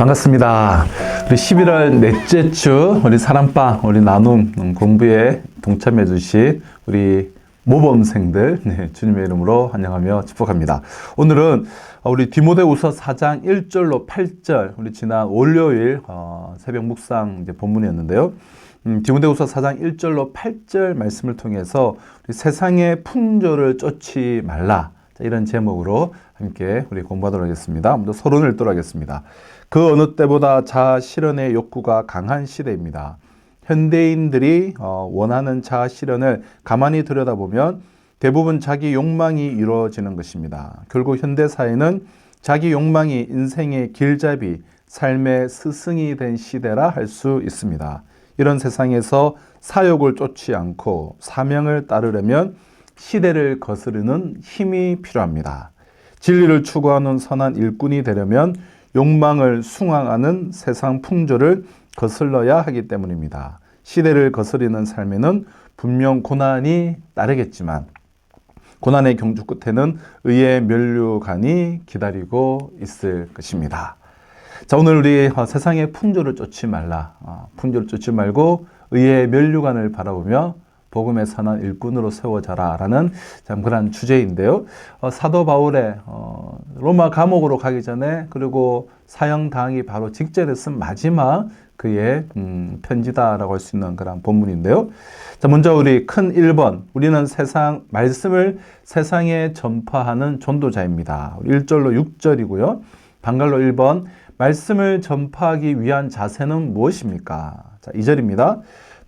반갑습니다. 우리 11월 넷째 주 우리 사랑방 우리 나눔 음, 공부에 동참해 주신 우리 모범생들 네, 주님의 이름으로 환영하며 축복합니다. 오늘은 우리 디모데후서 4장 1절로 8절 우리 지난 월요일 어, 새벽 묵상 이제 본문이었는데요. 음, 디모데후서 4장 1절로 8절 말씀을 통해서 세상의 풍조를 쫓지 말라. 자, 이런 제목으로 함께 우리 공부하도록 하겠습니다. 먼저 서론을 읽도록 하겠습니다. 그 어느 때보다 자아 실현의 욕구가 강한 시대입니다. 현대인들이 어, 원하는 자아 실현을 가만히 들여다보면 대부분 자기 욕망이 이루어지는 것입니다. 결국 현대 사회는 자기 욕망이 인생의 길잡이, 삶의 스승이 된 시대라 할 수 있습니다. 이런 세상에서 사욕을 쫓지 않고 사명을 따르려면 시대를 거스르는 힘이 필요합니다. 진리를 추구하는 선한 일꾼이 되려면 욕망을 숭앙하는 세상 풍조를 거슬러야 하기 때문입니다. 시대를 거스리는 삶에는 분명 고난이 따르겠지만 고난의 경주 끝에는 의의 면류관이 기다리고 있을 것입니다. 자, 오늘 우리 어, 세상의 풍조를 쫓지 말라. 어, 풍조를 쫓지 말고 의의 면류관을 바라보며 복음의 선한 일꾼으로 세워져라라는 참 그런 주제인데요. 어, 사도 바울의 어, 로마 감옥으로 가기 전에 그리고 사형 당하기 바로 직전에 쓴 마지막 그의 음, 편지다라고 할 수 있는 그런 본문인데요. 자, 먼저 우리 큰 1번. 우리는 세상 말씀을 세상에 전파하는 전도자입니다. 1절로 6절이고요. 방갈로 1번. 말씀을 전파하기 위한 자세는 무엇입니까? 자, 2절입니다.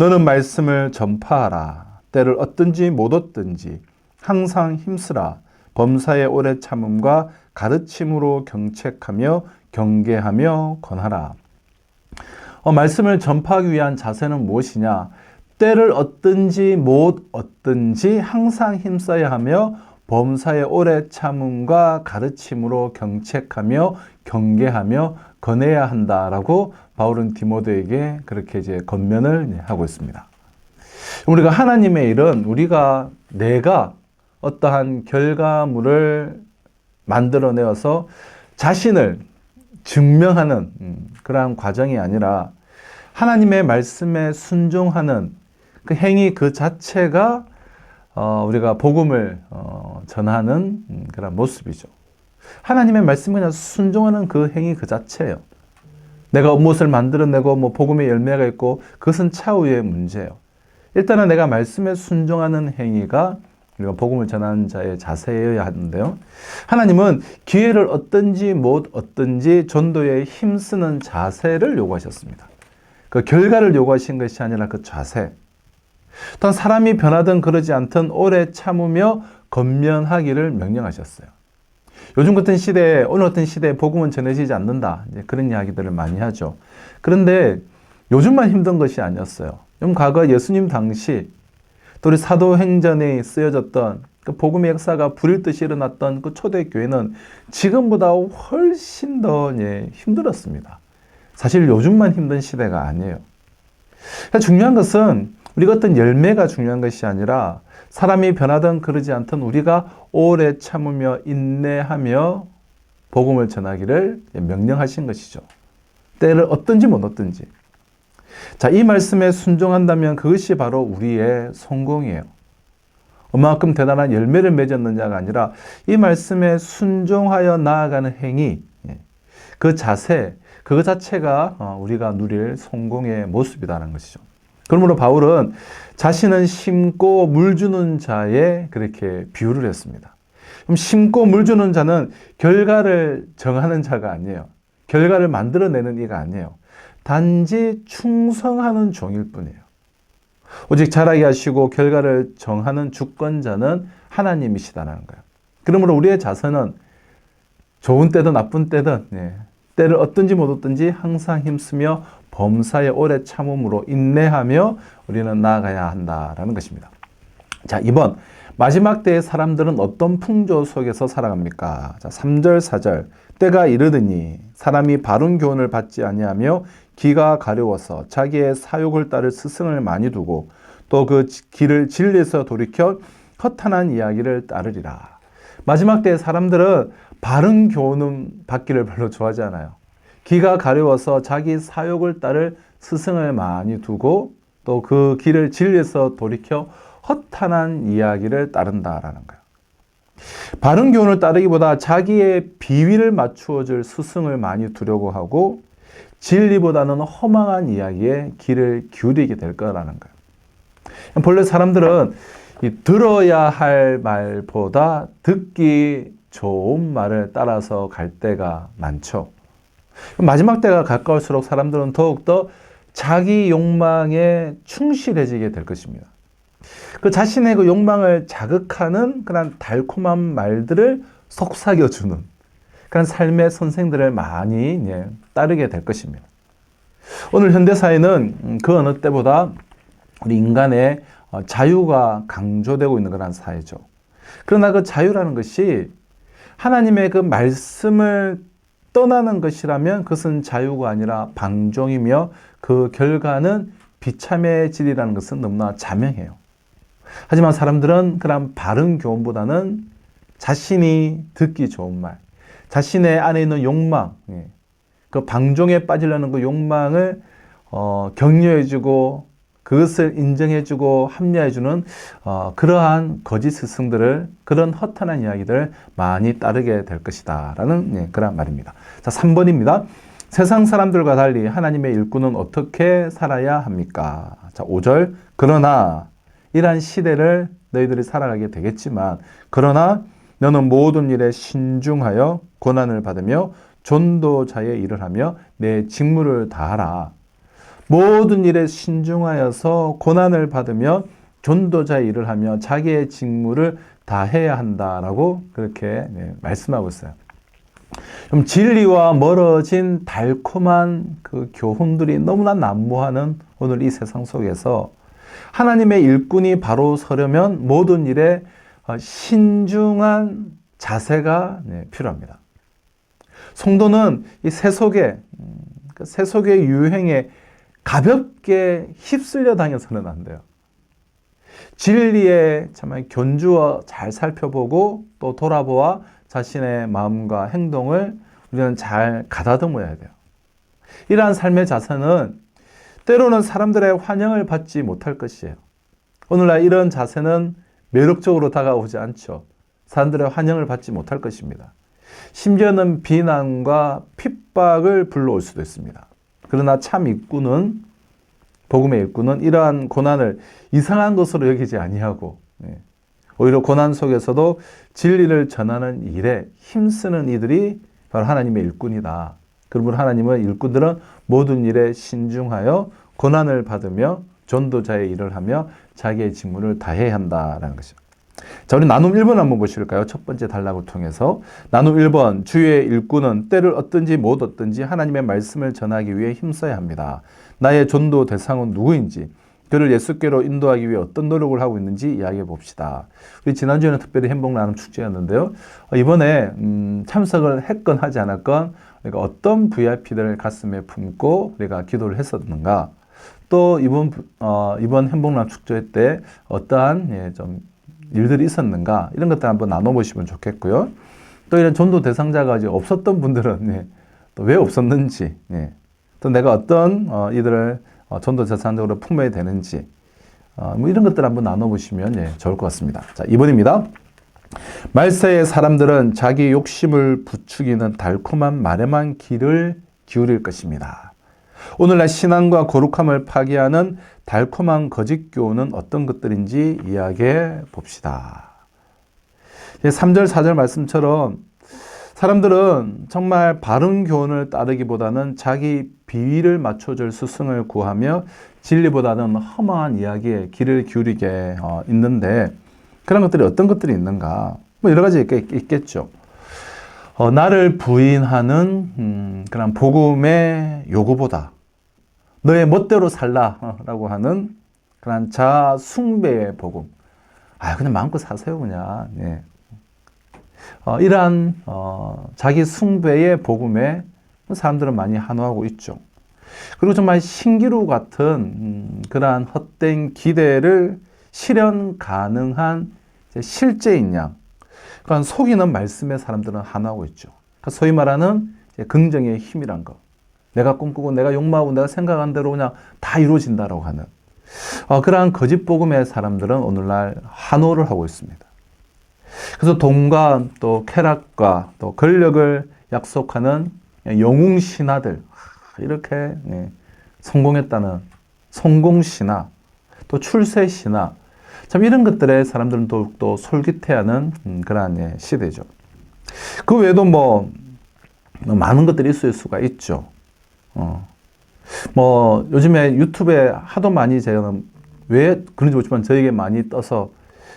너는 말씀을 전파하라. 때를 얻든지 못 얻든지 항상 힘쓰라. 범사의 오래 참음과 가르침으로 경책하며 경계하며 권하라. 어, 말씀을 전파하기 위한 자세는 무엇이냐? 때를 얻든지 못 얻든지 항상 힘써야 하며 범사의 오래 참음과 가르침으로 경책하며 경계하며 권해야 한다라고 바울은 디모데에게 그렇게 이제 건면을 하고 있습니다. 우리가 하나님의 일은 우리가 내가 어떠한 결과물을 만들어내어서 자신을 증명하는 음, 그러한 과정이 아니라 하나님의 말씀에 순종하는 그 행위 그 자체가 어, 우리가 복음을 어, 전하는 음, 그런 모습이죠. 하나님의 말씀에 그냥 순종하는 그 행위 그 자체예요. 내가 무엇을 만들어내고 뭐 복음의 열매가 있고 그것은 차후의 문제예요. 일단은 내가 말씀에 순종하는 행위가 우리가 복음을 전하는 자의 자세여야 하는데요. 하나님은 기회를 얻든지 못 얻든지 전도에 힘쓰는 자세를 요구하셨습니다. 그 결과를 요구하신 것이 아니라 그 자세. 또한 사람이 변하든 그러지 않든 오래 참으며 건면하기를 명령하셨어요. 요즘 같은 시대에 어느 어떤 시대에 복음은 전해지지 않는다. 그런 이야기들을 많이 하죠. 그런데 요즘만 힘든 것이 아니었어요. 좀 과거 예수님 당시 또 우리 사도행전에 쓰여졌던 그 복음의 역사가 불일 듯이 일어났던 그 초대 교회는 지금보다 훨씬 더 예, 힘들었습니다. 사실 요즘만 힘든 시대가 아니에요. 그러니까 중요한 것은 우리가 어떤 열매가 중요한 것이 아니라 사람이 변하든 그러지 않든 우리가 오래 참으며 인내하며 복음을 전하기를 명령하신 것이죠. 때를 얻든지 못 얻든지. 자, 이 말씀에 순종한다면 그것이 바로 우리의 성공이에요. 얼마큼 대단한 열매를 맺었느냐가 아니라 이 말씀에 순종하여 나아가는 행위, 예, 그 자세, 그 자체가 어, 우리가 누릴 성공의 모습이라는 것이죠. 그러므로 바울은 자신은 심고 물 주는 자에 그렇게 비유를 했습니다. 그럼 심고 물 주는 자는 결과를 정하는 자가 아니에요. 결과를 만들어내는 이가 아니에요. 단지 충성하는 종일 뿐이에요. 오직 자라게 하시고 결과를 정하는 주권자는 하나님이시다는 거예요. 그러므로 우리의 자세는 좋은 때든 나쁜 때든 예, 때를 얻든지 못 얻든지 항상 힘쓰며 범사의 오래 참음으로 인내하며 우리는 나아가야 한다라는 것입니다. 자, 2번. 마지막 때의 사람들은 어떤 풍조 속에서 살아갑니까? 자, 3절, 4절. 때가 이르더니 사람이 바른 교훈을 받지 아니하며 기가 가려워서 자기의 사욕을 따를 스승을 많이 두고 또 그 길을 진리에서 돌이켜 허탄한 이야기를 따르리라. 마지막 때의 사람들은 바른 교훈 받기를 별로 좋아하지 않아요. 기가 가려워서 자기 사욕을 따를 스승을 많이 두고 또 그 길을 진리에서 돌이켜 허탄한 이야기를 따른다라는 거예요. 바른 교훈을 따르기보다 자기의 비위를 맞추어 줄 스승을 많이 두려고 하고 진리보다는 허망한 이야기에 길을 기울이게 될 거라는 거예요. 본래 사람들은 이 들어야 할 말보다 듣기 좋은 말을 따라서 갈 때가 많죠. 마지막 때가 가까울수록 사람들은 더욱더 자기 욕망에 충실해지게 될 것입니다. 그 자신의 그 욕망을 자극하는 그런 달콤한 말들을 속삭여주는 그런 삶의 선생들을 많이 예, 따르게 될 것입니다. 오늘 현대사회는 그 어느 때보다 우리 인간의 어, 자유가 강조되고 있는 그런 사회죠. 그러나 그 자유라는 것이 하나님의 그 말씀을 떠나는 것이라면 그것은 자유가 아니라 방종이며 그 결과는 비참해질이라는 것은 너무나 자명해요. 하지만 사람들은 그런 바른 교훈보다는 자신이 듣기 좋은 말, 자신의 안에 있는 욕망, 예, 그 방종에 빠지려는 그 욕망을 어, 격려해주고 그것을 인정해주고 합리화해주는 어, 그러한 거짓 스승들을 그런 허탄한 이야기들을 많이 따르게 될 것이다 라는 예, 그런 말입니다. 자, 3번입니다. 세상 사람들과 달리 하나님의 일꾼은 어떻게 살아야 합니까? 자, 5절. 그러나 이러한 시대를 너희들이 살아가게 되겠지만 그러나 너는 모든 일에 신중하여 고난을 받으며 전도자의 일을 하며 내 직무를 다하라. 모든 일에 신중하여서 고난을 받으며 전도자의 일을 하며 자기의 직무를 다 해야 한다라고 그렇게 네, 말씀하고 있어요. 좀 진리와 멀어진 달콤한 그 교훈들이 너무나 난무하는 오늘 이 세상 속에서 하나님의 일꾼이 바로 서려면 모든 일에 어, 신중한 자세가 네, 필요합니다. 성도는 이 세속의 음, 그 세속의 유행에 가볍게 휩쓸려 다녀서는 안 돼요. 진리에 참 견주어 잘 살펴보고 또 돌아보아 자신의 마음과 행동을 우리는 잘 가다듬어야 돼요. 이러한 삶의 자세는 때로는 사람들의 환영을 받지 못할 것이에요. 오늘날 이런 자세는 매력적으로 다가오지 않죠. 사람들의 환영을 받지 못할 것입니다. 심지어는 비난과 핍박을 불러올 수도 있습니다. 그러나 참 일꾼은 복음의 일꾼은 이러한 고난을 이상한 것으로 여기지 아니하고 예, 오히려 고난 속에서도 진리를 전하는 일에 힘쓰는 이들이 바로 하나님의 일꾼이다. 그러므로 하나님은 일꾼들은 모든 일에 신중하여 고난을 받으며 전도자의 일을 하며 자기의 직무를 다해야 한다라는 것이죠. 자, 우리 나눔 1번 한번 보실까요? 첫 번째 단락을 통해서. 나눔 1번, 주의 일꾼은 때를 얻든지 못 얻든지 하나님의 말씀을 전하기 위해 힘써야 합니다. 나의 전도 대상은 누구인지, 그를 예수께로 인도하기 위해 어떤 노력을 하고 있는지 이야기해 봅시다. 우리 지난주에는 특별히 행복 나눔 축제였는데요. 어, 이번에 음, 참석을 했건 하지 않았건 우리가 어떤 VIP들을 가슴에 품고 우리가 기도를 했었는가, 또 이번 어, 이번 행복 나눔 축제 때 어떠한 예, 좀 일들이 있었는가 이런 것들 한번 나눠보시면 좋겠고요. 또 이런 전도 대상자가 이제 없었던 분들은 네, 또왜 없었는지, 네, 또 내가 어떤 어, 이들을 어, 전도 대상적으로 품어야 되는지 어, 뭐 이런 것들 한번 나눠보시면 예, 좋을 것 같습니다. 자, 2번입니다. 말세의 사람들은 자기 욕심을 부추기는 달콤한 말에만 귀를 기울일 것입니다. 오늘날 신앙과 거룩함을 파괴하는 달콤한 거짓 교훈은 어떤 것들인지 이야기해 봅시다. 3절, 4절 말씀처럼 사람들은 정말 바른 교훈을 따르기보다는 자기 비위를 맞춰줄 스승을 구하며 진리보다는 험한 이야기에 귀를 기울이게 어, 있는데 그런 것들이 어떤 것들이 있는가? 뭐 여러 가지 있겠죠. 어, 나를 부인하는 음, 그런 복음의 요구보다 너의 멋대로 살라라고 하는 그런 자 숭배의 복음. 아, 그냥 마음껏 사세요, 그냥. 네. 어, 이러한 어, 자기 숭배의 복음에 사람들은 많이 한호하고 있죠. 그리고 정말 신기루 같은 음, 그러한 헛된 기대를 실현 가능한 실제인 양, 그런 속이는 말씀에 사람들은 한호하고 있죠. 그러니까 소위 말하는 긍정의 힘이란 것. 내가 꿈꾸고 내가 욕망하고 내가 생각한 대로 그냥 다 이루어진다라고 하는 어, 그러한 거짓 복음의 사람들은 오늘날 환호를 하고 있습니다. 그래서 돈과 또 쾌락과 또 권력을 약속하는 영웅 신화들 이렇게 예, 성공했다는 성공 신화 또 출세 신화 참 이런 것들에 사람들은 더욱더 솔깃해하는 음, 그러한 예, 시대죠. 그 외에도 뭐 많은 것들이 있을 수가 있죠. 어. 뭐 요즘에 유튜브에 하도 많이 제가 왜 그런지 모르지만 저에게 많이 떠서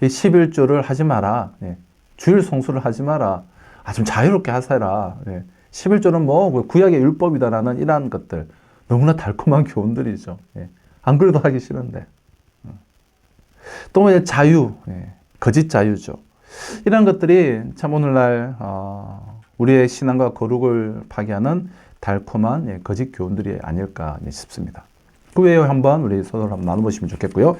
이 11조를 하지 마라. 예. 주일 성수를 하지 마라. 아, 좀 자유롭게 하세라. 예. 11조는 뭐 구약의 율법이다라는 이러한 것들. 너무나 달콤한 교훈들이죠. 예. 안 그래도 하기 싫은데. 어. 또 자유, 예. 거짓 자유죠. 이런 것들이 참 오늘날 어, 우리의 신앙과 거룩을 파괴하는 달콤한 예, 거짓 교훈들이 아닐까 예, 싶습니다. 그 외에 한번 우리 서로 한번 나눠보시면 좋겠고요.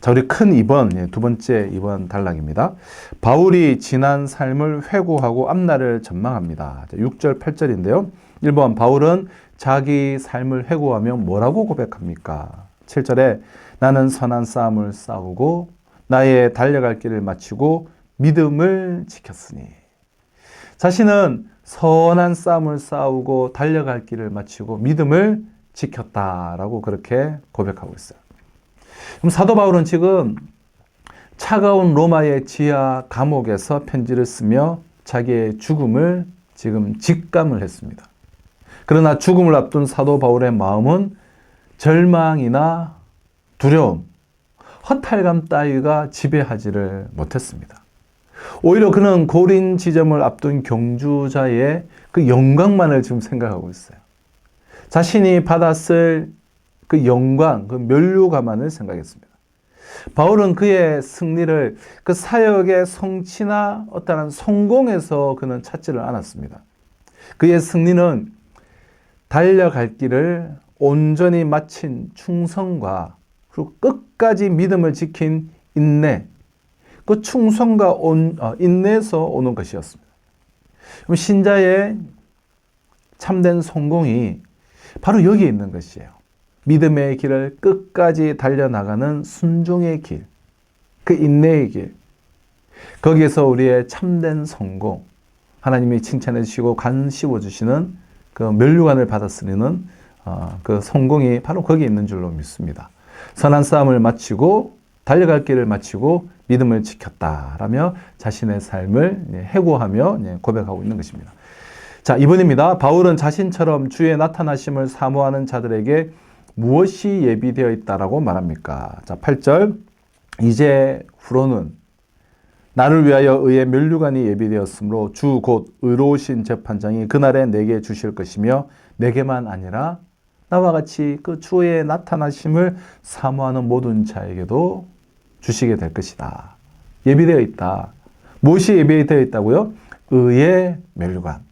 자, 우리 큰 2번, 예, 두 번째 2번 단락입니다. 바울이 지난 삶을 회고하고 앞날을 전망합니다. 6절, 8절인데요. 1번, 바울은 자기 삶을 회고하며 뭐라고 고백합니까? 7절에 나는 선한 싸움을 싸우고 나의 달려갈 길을 마치고 믿음을 지켰으니. 자신은 선한 싸움을 싸우고 달려갈 길을 마치고 믿음을 지켰다라고 그렇게 고백하고 있어요. 그럼 사도 바울은 지금 차가운 로마의 지하 감옥에서 편지를 쓰며 자기의 죽음을 지금 직감을 했습니다. 그러나 죽음을 앞둔 사도 바울의 마음은 절망이나 두려움, 허탈감 따위가 지배하지를 못했습니다. 오히려 그는 고린 지점을 앞둔 경주자의 그 영광만을 지금 생각하고 있어요. 자신이 받았을 그 영광, 그 멸류가만을 생각했습니다. 바울은 그의 승리를 그 사역의 성취나 어떠한 성공에서 그는 찾지를 않았습니다. 그의 승리는 달려갈 길을 온전히 마친 충성과 그리고 끝까지 믿음을 지킨 인내, 그 충성과 온, 어, 인내에서 오는 것이었습니다. 신자의 참된 성공이 바로 여기에 있는 것이에요. 믿음의 길을 끝까지 달려나가는 순종의 길, 그 인내의 길. 거기에서 우리의 참된 성공, 하나님이 칭찬해 주시고 간 씹어 주시는 그 멸류관을 받았으리는 어, 그 성공이 바로 거기에 있는 줄로 믿습니다. 선한 싸움을 마치고 달려갈 길을 마치고 믿음을 지켰다라며 자신의 삶을 해고하며 고백하고 있는 것입니다. 자, 이번입니다. 바울은 자신처럼 주의 나타나심을 사모하는 자들에게 무엇이 예비되어 있다라고 말합니까? 자, 8절. 이제 후로는 나를 위하여 의의 멸류관이 예비되었으므로 주 곧 의로우신 재판장이 그날에 내게 주실 것이며 내게만 아니라 나와 같이 그 주의 나타나심을 사모하는 모든 자에게도 주시게 될 것이다. 예비되어 있다. 무엇이 예비되어 있다고요? 의의 멸류관.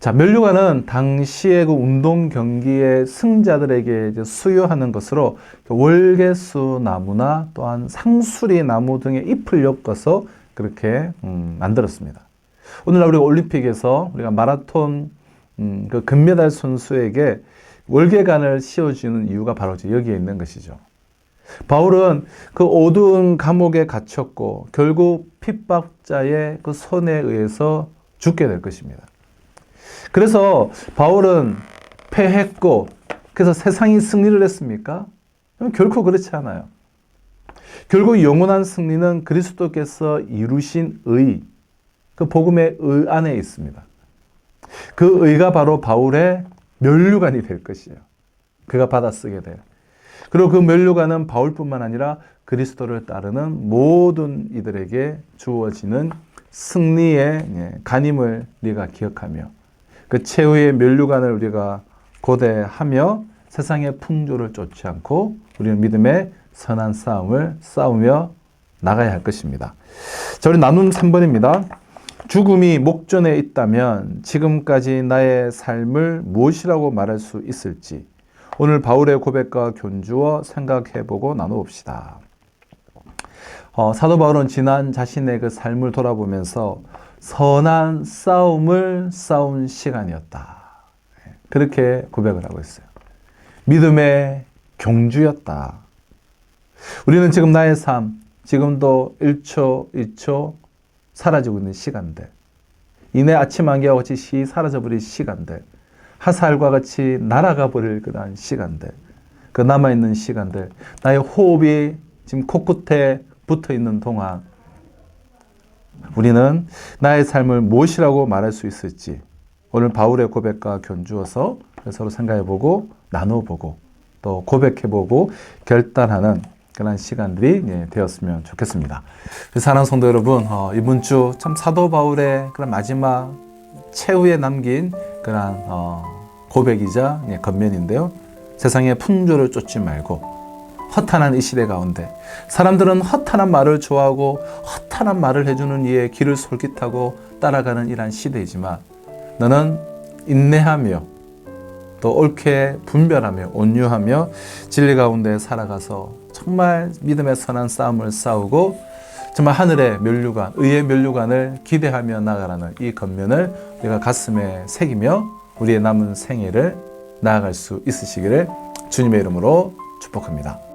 자, 멸류관은 당시의 그 운동 경기의 승자들에게 수여하는 것으로 월계수 나무나 또한 상수리 나무 등의 잎을 엮어서 그렇게 음, 만들었습니다. 오늘날 우리가 올림픽에서 우리가 마라톤 음, 그 금메달 선수에게 월계관을 씌워주는 이유가 바로 여기에 있는 것이죠. 바울은 그 어두운 감옥에 갇혔고 결국 핍박자의 그 손에 의해서 죽게 될 것입니다. 그래서 바울은 패했고 그래서 세상이 승리를 했습니까? 결코 그렇지 않아요. 결국 영원한 승리는 그리스도께서 이루신 의, 그 복음의 의 안에 있습니다. 그 의가 바로 바울의 멸류관이 될 것이에요. 그가 받아 쓰게 돼요. 그리고 그 멸류관은 바울뿐만 아니라 그리스도를 따르는 모든 이들에게 주어지는 승리의 예, 간임을 네가 기억하며 그 최후의 멸류관을 우리가 고대하며 세상의 풍조를 쫓지 않고 우리는 믿음의 선한 싸움을 싸우며 나가야 할 것입니다. 자, 우리 나눔 3번입니다. 죽음이 목전에 있다면 지금까지 나의 삶을 무엇이라고 말할 수 있을지 오늘 바울의 고백과 견주어 생각해보고 나눠봅시다. 어, 사도 바울은 지난 자신의 그 삶을 돌아보면서 선한 싸움을 싸운 시간이었다. 그렇게 고백을 하고 있어요. 믿음의 경주였다. 우리는 지금 나의 삶, 지금도 1초, 2초 사라지고 있는 시간들. 이내 아침 안개와 같이 시 사라져버릴 시간들. 화살과 같이 날아가 버릴 그러한 시간들. 그 남아있는 시간들. 나의 호흡이 지금 코끝에 붙어 있는 동안 우리는 나의 삶을 무엇이라고 말할 수 있을지 오늘 바울의 고백과 견주어서 서로 생각해보고 나눠보고 또 고백해보고 결단하는 그런 시간들이 예, 되었으면 좋겠습니다. 사랑하는 성도 여러분, 어, 이번 주 참 사도 바울의 그런 마지막 최후에 남긴 그런 어, 고백이자 예, 겉면인데요. 세상의 풍조를 쫓지 말고 허탄한 이 시대 가운데 사람들은 허탄한 말을 좋아하고 허탄한 말을 해주는 이의 길을 솔깃하고 따라가는 이러한 시대이지만 너는 인내하며 또 옳게 분별하며 온유하며 진리 가운데 살아가서 정말 믿음의 선한 싸움을 싸우고 정말 하늘의 면류관, 의의 면류관을 기대하며 나가라는 이 겉면을 우리가 가슴에 새기며 우리의 남은 생애를 나아갈 수 있으시기를 주님의 이름으로 축복합니다.